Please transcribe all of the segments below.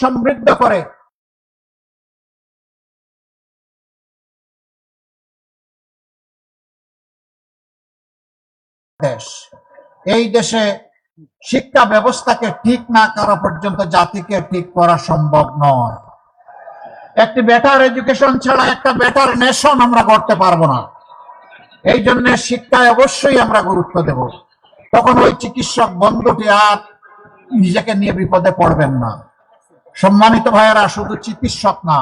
সমৃদ্ধ করে। দেশ। এই দেশে শিক্ষা ব্যবস্থাকে ঠিক না করা পর্যন্ত জাতিকে ঠিক করা সম্ভব নয়। একটি বেটার এডুকেশন ছাড়া একটা বেটার নেশন আমরা করতে পারব না। এই জন্য শিক্ষায় অবশ্যই আমরা গুরুত্ব দেব। তখন ওই চিকিৎসক বন্ধুটি আর নিজেকে নিয়ে বিপদে পড়বেন না। সম্মানিত ভাইয়েরা, শুধু চিকিৎসক না,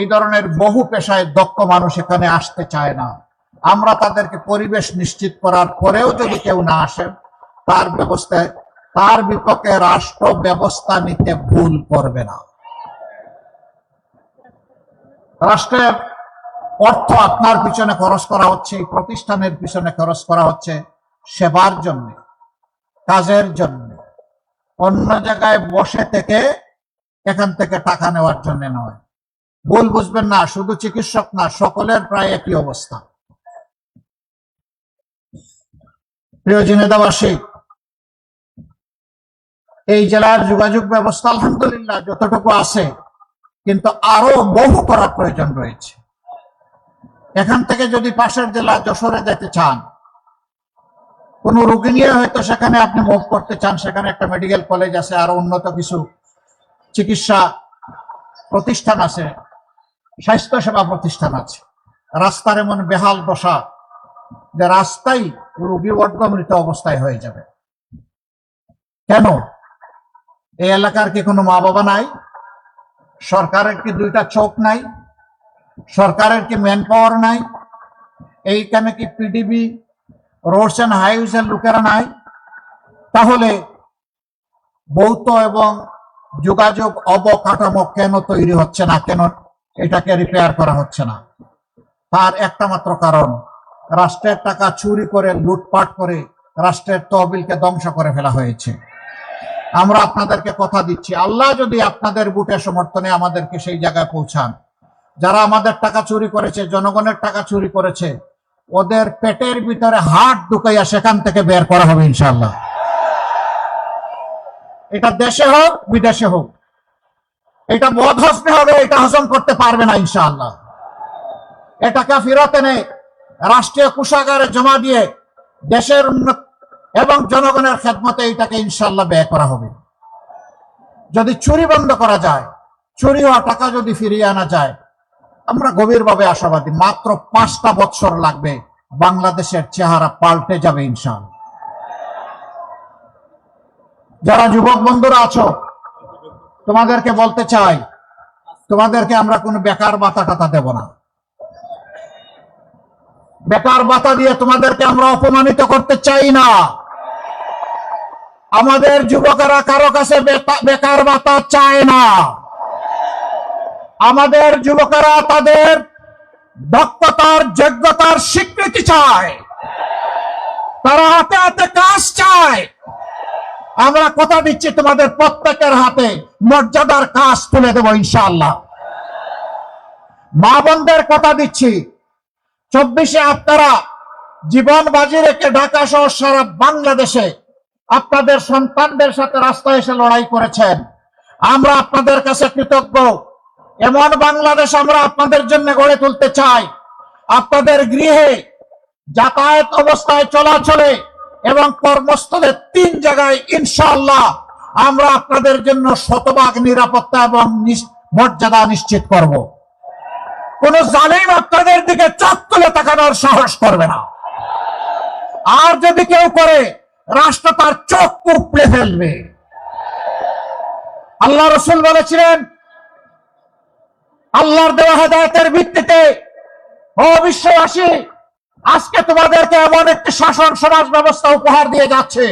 এই ধরনের বহু পেশায় দক্ষ মানুষ এখানে আসতে চায় না। আমরা তাদেরকে পরিবেশ নিশ্চিত করার পরেও যদি কেউ না আসেন তার ব্যবস্থায় তার বিপক্ষে রাষ্ট্র ব্যবস্থা নিতে ভুল করবে না। রাষ্ট্রের অর্থ আপনার পিছনে খরচ করা হচ্ছে প্রতিষ্ঠানের পিছনে খরচ করা হচ্ছে সেবার জন্য, কাজের জন্য। অন্য জায়গায় বসে থেকে এখান থেকে টাকা নেওয়ার জন্য নয়। ভুল বুঝবেন না, শুধু চিকিৎসক না, সকলের প্রায় একই অবস্থা। প্রিয় জেনেদাবাসী, এই জেলার যোগাযোগ ব্যবস্থা, আলহামদুলিল্লাহ, যতটুকু আছে, কিন্তু আরও বহু করার প্রয়োজন রয়েছে। এখান থেকে যদি পাশের জেলা যশোরে যেতে চান, কোন রোগী নিয়ে হয়তো সেখানে আপনি মুভ করতে চান, সেখানে একটা মেডিকেল কলেজ আছে, আরও উন্নত কিছু চিকিৎসা প্রতিষ্ঠান আছে স্বাস্থ্য সেবা প্রতিষ্ঠান আছে। রাস্তার এমন বেহাল দশা যে রাস্তাই রোগী অর্ধমৃত অবস্থায় হয়ে যাবে। কেন? এই এলাকার কি কোনো মা বাবা নাই? সরকারের কি দুইটা চোখ নাই? সরকারের কি ম্যান পাওয়ার নাই? এইখানে কি পিডিবি রোডস অ্যান্ড হাইওয়েজ এর লোকেরা নাই? তাহলে ভৌত এবং যোগাযোগ অবকাঠামো কেন তৈরি হচ্ছে না? কেন এটাকে রিপেয়ার করা হচ্ছে না? তার একটা মাত্র কারণ, রাষ্ট্রের টাকা চুরি করে, লুটপাট করে রাষ্ট্রের তহবিলকে ধ্বংস করে ফেলা হয়েছে। আমরা আপনাদেরকে কথা দিচ্ছি, আল্লাহ যদি আপনাদের বুটের সমর্থনে আমাদেরকে সেই জায়গায় পৌঁছান। যারা আমাদের টাকা চুরি করেছে, জনগণের টাকা চুরি করেছে, ওদের পেটের ভিতরে হাট ঢুকাইয়া সেখান থেকে বের করা হবে ইনশাল্লাহ এটা দেশে হোক, বিদেশে হোক। এটা বোধ হসনে হবে, এটা হজম করতে পারবে না, ইনশাআল্লাহ। এটাকে ফেরত এনে রাষ্ট্রীয় কোষাগারে জমা দিয়ে দেশের উন্নত এবং জনগণের খেদমতে এটাকে ইনশাল্লাহ ব্যয় করা হবে। যদি চুরি বন্ধ করা যায়, চুরি হওয়া টাকা যদি ফিরিয়ে আনা যায়, আমরা গভীরভাবে আশাবাদী। মাত্র পাঁচটা বছর লাগবে, বাংলাদেশের চেহারা পাল্টে যাবে, ইনশাআল্লাহ। যারা যুবক বন্ধুরা আছো, তোমাদেরকে বলতে চাই, তোমাদেরকে আমরা কোনো বেকার বাতা টাতা দেব না। বেকার বাতা দিয়ে তোমাদেরকে আমরা অপমানিত করতে চাই না। আমাদের যুবকেরা কারও কাছে বেকার বাতা চায় না। আমাদের যুবকেরা তাদের দক্ষতার, যোগ্যতার স্বীকৃতি চায়। তারা হাতে হাতে কাজ চায়। আমরা কথা দিচ্ছি তোমাদের প্রত্যেকের হাতে। মর্যাদার কাজ তুলে দেবো, ইনশাআল্লাহ। মা বোনদের কথা দিচ্ছি। চব্বিশে আপনারা জীবন বাজি রেখে ঢাকা সহ সারা বাংলাদেশে আপনাদের সন্তানদের সাথে রাস্তায় এসে লড়াই করেছেন। আমরা আপনাদের কাছে কৃতজ্ঞ। এমন বাংলাদেশ আমরা আপনাদের জন্য গড়ে তুলতে চাই। আপনাদের গৃহে যাতায়াত অবস্থায় চলাচলে এবং কর্মস্থলে তিন জায়গায় ইনশাআল্লাহ আমরা আপনাদের জন্য শতভাগ নিরাপত্তা এবং মর্যাদা নিশ্চিত করব। কোন জালিম আপনাদের দিকে চোখ তুলে তাকানোর সাহস করবে না। আর যদি কেউ করে, রাষ্ট্র তার চোখ উপড়ে ফেলবে। আল্লাহ রসুল বলেছিলেন, আল্লাহর দেওয়া হেদায়তের ভিত্তিতে ও বিশ্ববাসী আজকে তোমাদেরকে এমন একটি শাসন সমাজ ব্যবস্থা উপহার দিয়ে যাচ্ছে।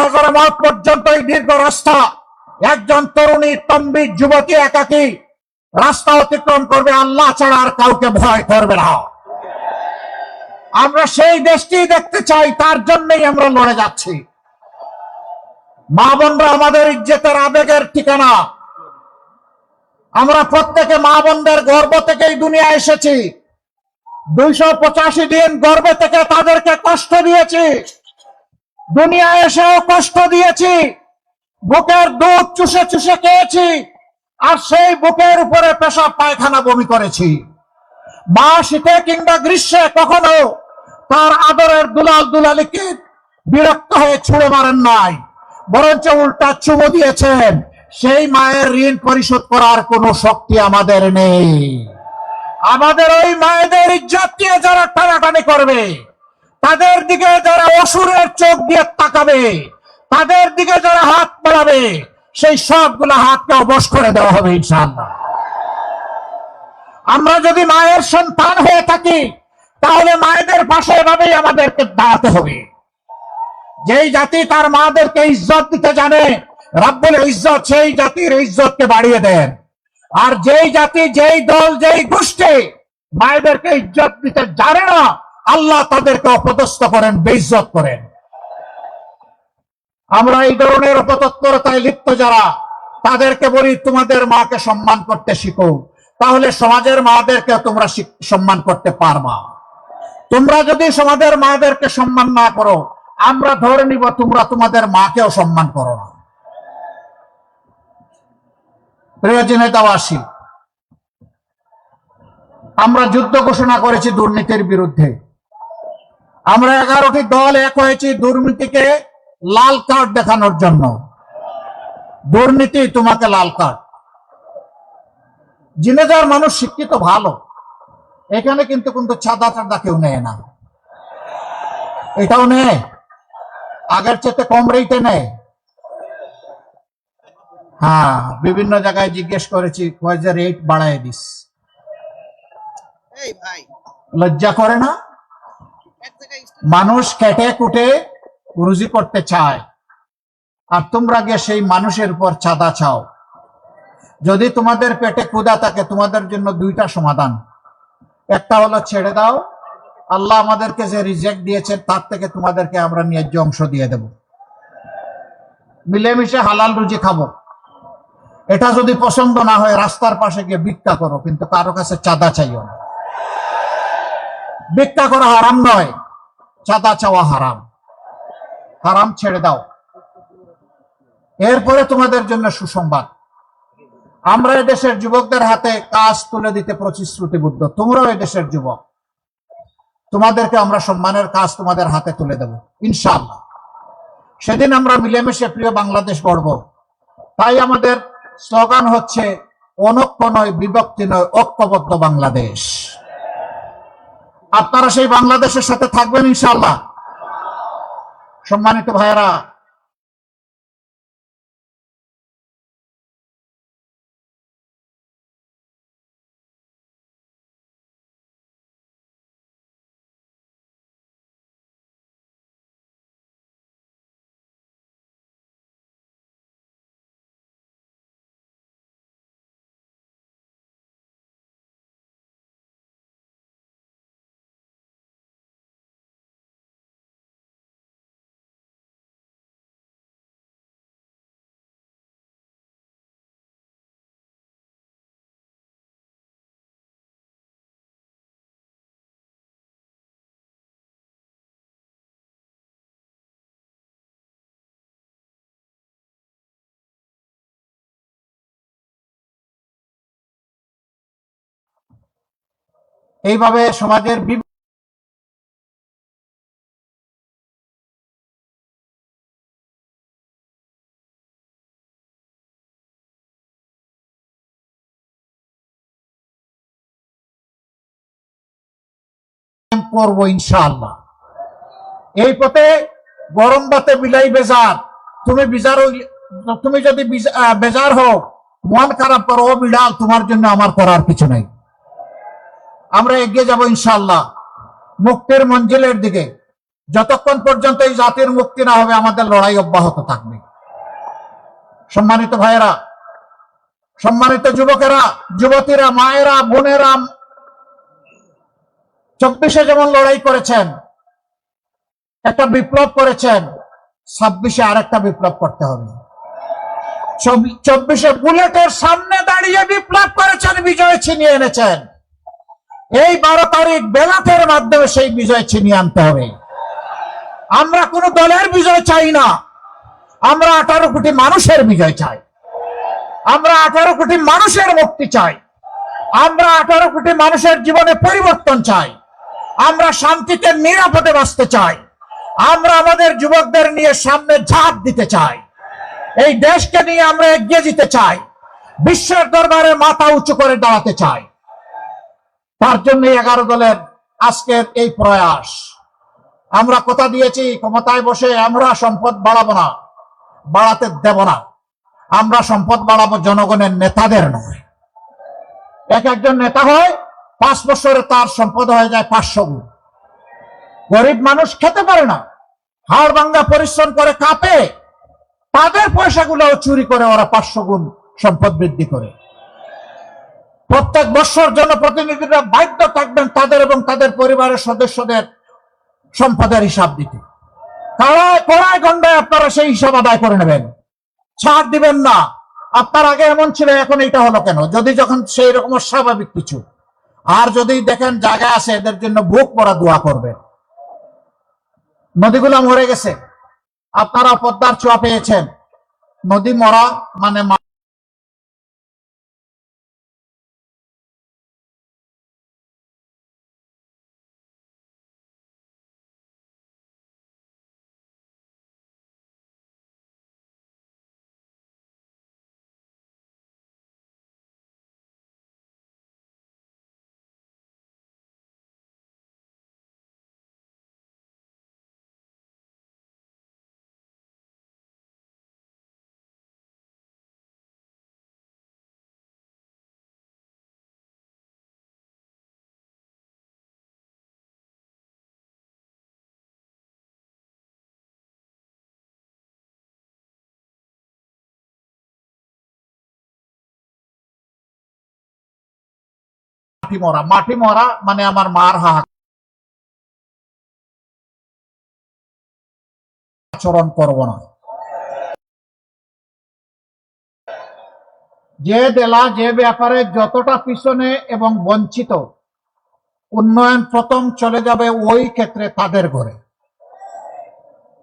হাজার দীর্ঘ রাস্তা। একজন তরুণী রাস্তা অতিক্রম করবে, আল্লাহ কাউকে না। আমরা সেই দেশটি দেখতে চাই, তার জন্যই আমরা লড়ে যাচ্ছি। মা বোনরা, আমাদের ইজ্জতের আবেগের ঠিকানা আমরা প্রত্যেকে মা বোনদের গর্ব থেকেই দুনিয়া এসেছি। দুইশো পঁচাশি দিন গর্বে থেকে তাদেরকে কষ্ট দিয়েছি। দুনিয়া এসেও কষ্ট দিয়েছি। বুকের দুধ চুষে চুষে খেয়েছি। আর সেই বুকের উপরে পেশাব পায়খানা বমি করেছি। মা শীতে কিংবা গ্রীষ্মে কখনো তার আদরের দুলাল দুলালিকে বিরক্ত হয়ে ছুড়ে মারেন নাই, বরঞ্চ উল্টা চুমো দিয়েছেন। সেই মায়ের ঋণ পরিশোধ করার কোনো শক্তি আমাদের নেই। আমাদের ওই মায়েদের ইজ্জত দিয়ে যারা টানাটানি করবে, তাদের দিকে যারা অসুরের চোখ দিয়ে তাকাবে, তাদের দিকে যারা হাত বাড়াবে, সেই সবগুলো হাতকে অবশ করে দেওয়া হবে ইনশাআল্লাহ। আমরা যদি মায়ের সন্তান হয়ে থাকি, তাহলে মায়েদের পাশে এভাবেই আমাদেরকে দাঁড়াতে হবে। যেই জাতি তার মাদেরকে ইজ্জত দিতে জানে রাব্বুল ইজ্জত সেই জাতির ইজ্জতকে বাড়িয়ে দেন। আর যেই জাতি, যেই দল, যেই গোষ্ঠী মায়েদেরকে ইজ্জত দিতে জানে না, আল্লাহ তাদেরকে অপদস্থ করেন, বেইজ্জত করেন। আমরা এই ধরনের অপতৎপরতায় লিপ্ত যারা, তাদেরকে বলি, তোমাদের মাকে সম্মান করতে শিখো। তাহলে সমাজের মাদেরকে তোমরা সম্মান করতে পারবা। তোমরা যদি সমাজের মাদেরকে সম্মান না করো, আমরা ধরে নিব তোমরা তোমাদের মাকেও সম্মান করো না। প্রিয় জেনেতাবাসী আমরা যুদ্ধ ঘোষণা করেছি দুর্নীতির বিরুদ্ধে। আমরা এগারোটি দল এক হয়েছি দুর্নীতিকে লাল কার্ড দেখানোর জন্য। দুর্নীতি তোমাকে লাল কার্ড। জিনেদার মানুষ শিক্ষিত ভালো, এখানে কিন্তু কিন্তু চাঁদা চাঁদা কেউ নেয় না। এটাও নেয়। আগের চেয়ে কম রেটে নেয়। হ্যাঁ বিভিন্ন জায়গায় জিজ্ঞেস করেছি কয় যে রেট বাড়ায় দিস। এই ভাই। লজ্জা করে না? মানুষ কেটে কুটে রুজি করতে চায়। আর তোমরা গিয়ে সেই মানুষের উপর চাঁদা চাও। যদি তোমাদের পেটে ক্ষুদা থাকে তোমাদের জন্য দুইটা সমাধান। একটা হলো ছেড়ে দাও। আল্লাহ আমাদেরকে যে রিজেক্ট দিয়েছেন তার থেকে তোমাদেরকে আমরা ন্যায্য অংশ দিয়ে দেব। মিলেমিশে হালাল রুজি খাব। এটা যদি পছন্দ না হয়, রাস্তার পাশে গিয়ে ভিক্ষা করো, কিন্তু কারও কাছে চাঁদা চাইও না। ভিক্ষা করা হারাম নয়, চাঁদা চাওয়া হারাম। হারাম ছেড়ে দাও। এরপরে তোমাদের জন্য সুসংবাদ। আমরা দেশের যুবকদের হাতে কাজ তুলে দিতে প্রতিশ্রুতিবদ্ধ। তোমরাও দেশের যুবক। তোমাদেরকে আমরা সম্মানের কাজ তোমাদের হাতে তুলে দেব, ইনশাআল্লাহ। সেদিন আমরা মিলেমিশে প্রিয় বাংলাদেশ গড়ব। তাই আমাদের স্লোগান হচ্ছে, অনক্ষ নয়, বিভক্তি নয়, ঐক্যবদ্ধ বাংলাদেশ। আপনারা সেই বাংলাদেশের সাথে থাকবেন ইনশাল্লাহ সম্মানিত ভাইয়েরা এইভাবে সমাজের করব ইনশাআল্লাহ। এই পথে গরম বাতে বিলাই বেজার। তুমি বিজার তুমি যদি বিজ- বেজার হও, মন খারাপ করো, ও বিড়াল তোমার জন্য আমার করার কিছু নাই। আমরা এগিয়ে যাব ইনশাল্লাহ মুক্তির মঞ্জিলের দিকে। যতক্ষণ পর্যন্ত এই জাতির মুক্তি না হবে, আমাদের লড়াই অব্যাহত থাকবে। সম্মানিত ভাইয়েরা, সম্মানিত যুবকেরা, যুবতীরা, মায়েরা, বোনেরা, চব্বিশে যেমন লড়াই করেছেন, একটা বিপ্লব করেছেন, ছাব্বিশে আরেকটা বিপ্লব করতে হবে। চব- চব্বিশে বুলেটের সামনে দাঁড়িয়ে বিপ্লব করেছেন, বিজয় ছিনিয়ে এনেছেন। এই বারো তারিখ বেলাতের মাধ্যমে সেই বিজয় ছিনিয়ে আনতে হবে। আমরা কোন দলের বিজয় চাই না। আমরা আঠারো কোটি মানুষের বিজয় চাই। আমরা আঠারো কোটি মানুষের মুক্তি চাই। আমরা আঠারো কোটি মানুষের জীবনে পরিবর্তন চাই। আমরা শান্তিতে, নিরাপদে বাঁচতে চাই। আমরা আমাদের যুবকদের নিয়ে সামনে ঝাঁপ দিতে চাই। এই দেশকে নিয়ে আমরা এগিয়ে যেতে চাই। বিশ্বের দরবারে মাথা উঁচু করে দাঁড়াতে চাই। তার জন্য এগারো দলের আজকের এই প্রয়াস। আমরা কথা দিয়েছি, ক্ষমতায় বসে আমরা সম্পদ বাড়াবো না, বাড়াতে দেব না। আমরা সম্পদ বাড়াবো জনগণের নেতাদের নয় এক একজন নেতা হয়, পাঁচ বছরে তার সম্পদ হয়ে যায় পাঁচশো গুণ। গরিব মানুষ খেতে পারে না, হাড় ভাঙ্গা পরিশ্রম করে কাঁপে, তাদের পয়সাগুলো চুরি করে ওরা পাঁচশো গুণ সম্পদ বৃদ্ধি করে। প্রত্যেক বছর জনপ্রতিনিধিরা বাধ্য থাকবেন তাদের এবং তাদের পরিবারের সদস্যদের সম্পদের হিসাব দিতে। কারায় কড়ায় গন্ডায় আপনারা সেই হিসাব আদায় করে নেবেন। ছাড় দিবেন না। আপনার আগে এমন ছিল, এখন এটা হলো কেন? যদি যখন সেই রকম স্বাভাবিক কিছু। আর যদি দেখেন জায়গা আছে, এদের জন্য বুক পড়া দোয়া করবেন। নদীগুলো মরে গেছে। আপনারা পদ্মার ছোঁয়া পেয়েছেন। নদী মরা মানে মাটি মরা মাটি মরা মানে আমার মার হাহাকার। আচরণ করব না। যে জেলা যে ব্যাপারে যতটা পিছনে এবং বঞ্চিত, উন্নয়ন প্রথম চলে যাবে ওই ক্ষেত্রে তাদের ঘরে।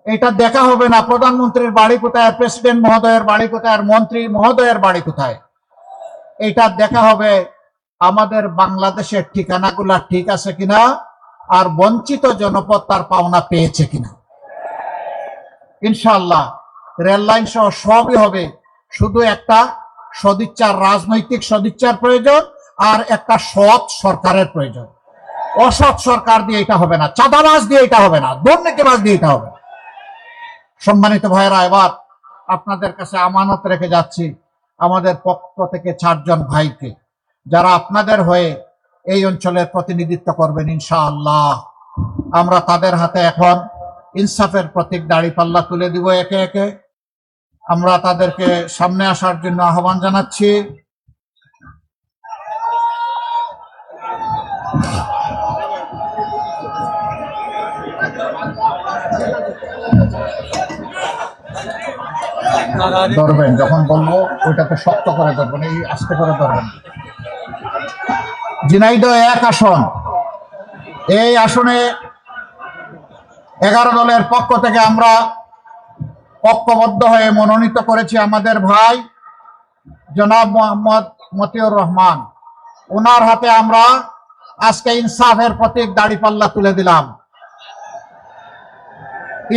এটা দেখা হবে না প্রধানমন্ত্রীর বাড়ি কোথায়, প্রেসিডেন্ট মহোদয়ের বাড়ি কোথায় মন্ত্রী মহোদয়ের বাড়ি কোথায়। এটা দেখা হবে আমাদের বাংলাদেশের ঠিকানাগুলা ঠিক আছে কিনা? আর বঞ্চিত জনপদ তার পাওনা পেয়েছে কিনা? ইনশাল্লাহ রেল লাইন সহ সবই হবে। শুধু একটা সদিচ্ছার, রাজনৈতিক সদিচ্ছার প্রয়োজন আর একটা সৎ সরকারের প্রয়োজন। অসৎ সরকার দিয়ে এটা হবে না, চাঁদাবাজ দিয়ে এটা হবে না, দুর্নীতিবাজ দিয়ে এটা হবে সম্মানিত ভাইয়েরা, এবার আপনাদের কাছে আমানত রেখে যাচ্ছি আমাদের পক্ষ থেকে চারজন ভাইকে। যারা আপনাদের হয়ে এই অঞ্চলের প্রতিনিধিত্ব করবেন, ইনশাআল্লাহ। আমরা তাদের হাতে এখন ইনসাফের প্রতীক দাড়ি পাল্লা তুলে দিব একে একে। আমরা তাদেরকে সামনে আসার জন্য আহ্বান জানাচ্ছি। ধরবেন, যখন বলব, ওইটাকে শক্ত করে ধরবেন, এই আস্তে করে ধরবেন। ঝিনাইদহ এক আসন। এই আসনে এগারো দলের পক্ষ থেকে আমরা পক্ষবদ্ধ হয়ে মনোনীত করেছি আমাদের ভাই জনাব মোহাম্মদ মতিউর রহমান। ওনার হাতে আমরা আজকে ইনসাফের প্রতীক দাড়িপাল্লা তুলে দিলাম।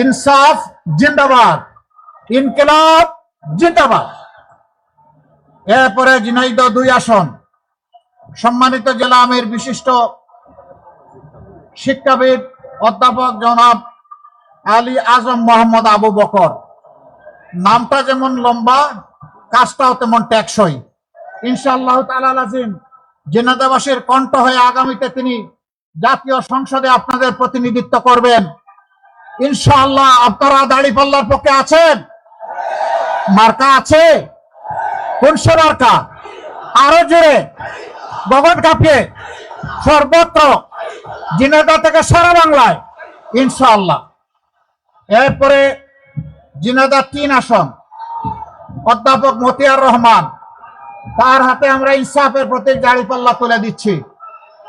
ইনসাফ জিন্দাবাদ, ইনকিলাব জিন্দাবাদ। এরপরে ঝিনাইদহ দুই আসন। সম্মানিত জেলা আমির বিশিষ্ট শিক্ষাবিদ অধ্যাপক জনাব আলী আজম মোহাম্মদ আবু বকর। নামটা যেমন লম্বা, কাজটাও তেমন টেকসই। ইনশাআল্লাহ তাআলা আজিম জেনাদাবাসীর কণ্ঠ হয়ে আগামীতে তিনি জাতীয় সংসদে আপনাদের প্রতিনিধিত্ব করবেন। ইনশাআল্লাহ আপনারা দাড়ি পাল্লার পক্ষে আছেন? মার্কা আছে? কোন সে মার্কা আরও জোরে। গগন কাঁপিয়ে সর্বত্র জিনেদা থেকে সারা বাংলায়, ইনশাআল্লাহ। এরপরে জিনেদা তিন আসন, অধ্যাপক মতিয়ার রহমান, তার হাতে আমরা ইনসাফের প্রতীক দাঁড়িপাল্লা তুলে দিচ্ছি।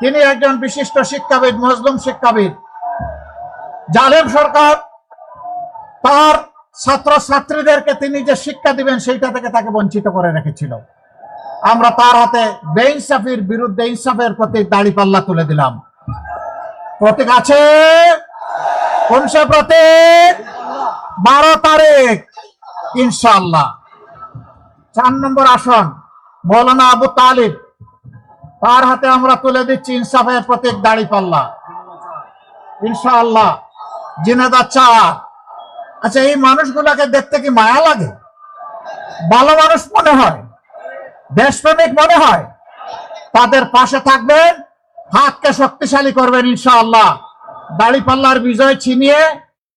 তিনি একজন বিশিষ্ট শিক্ষাবিদ, মজলুম শিক্ষাবিদ। জালেম সরকার, তার ছাত্র ছাত্রীদেরকে তিনি যে শিক্ষা দিবেন, সেইটা থেকে তাকে বঞ্চিত করে রেখেছিল। আমরা তার হাতে বেইনসাফির বিরুদ্ধে ইনসাফের প্রতি দাড়ি পাল্লা তুলে দিলাম। প্রতীক আছে? কোন সে প্রতীক? বারো তারিখ, ইনশাআল্লাহ। চার নম্বর আসন, মৌলানা আবু তালিব। তার হাতে আমরা তুলে দিচ্ছি ইনসাফের প্রতীক দাড়ি পাল্লা। ইনশাআল্লাহ। জিনেদা চার আচ্ছা এই মানুষগুলাকে দেখতে কি মায়া লাগে? ভালো মানুষ মনে হয়। দেশপ্রেমিক মনে হয়, তাদের পাশে থাকবেন হাতকে শক্তিশালী করবেন ইনশাআল্লাহ। দাড়ি পাল্লার বিজয় ছিনিয়ে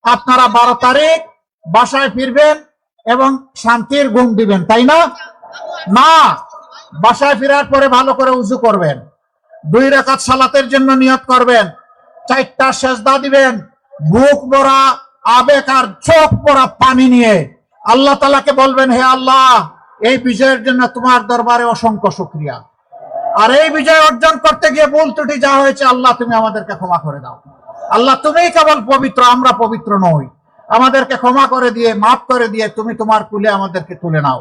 আপনারা বারো তারিখ বাসায় ফিরবেন এবং শান্তির ঘুম দিবেন, তাই না? না, বাসায় ফেরার পরে ভালো করে উজু করবেন। দুই রাকাত সালাতের জন্য নিয়ত করবেন। চারটা সেজদা দিবেন। বুক ভরা, আবেগ আর চোখ ভরা পানি নিয়ে। আল্লাহ তালাকে বলবেন, হে আল্লাহ এই বিজয়ের জন্য তোমার দরবারে অসংখ্য শুক্রিয়া। আর এই বিজয় অর্জন করতে গিয়ে ভুল ত্রুটি যা হয়েছে, আল্লাহ তুমি আমাদেরকে ক্ষমা করে দাও। আল্লাহ তুমিই কেবল পবিত্র, আমরা পবিত্র নই। আমাদেরকে ক্ষমা করে দিয়ে, মাফ করে দিয়ে তুমি তোমার কুলে আমাদেরকে তুলে নাও।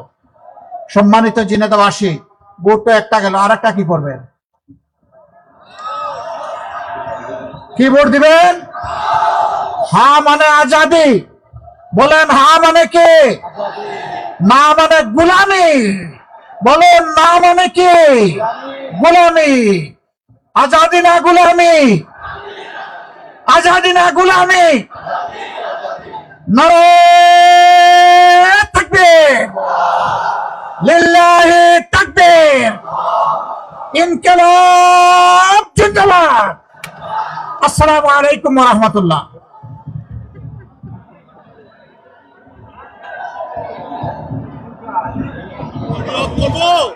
সম্মানিত জিনেদাবাসী বুট তো একটা গেল আর একটা কি করবেন কি ভোট দিবেন? হা মানে আজাদি। বলেন হা মানে কি? না মানে গুলামি। বলুন না মানে কি? গুলামি। আজাদি না গুলামি? আজাদি না গুলামি? তাকবীর। লিল্লাহি তাকবীর। ইনকিলাব আসসালামু আলাইকুম রাহমাতুল্লাহ। Lebeau.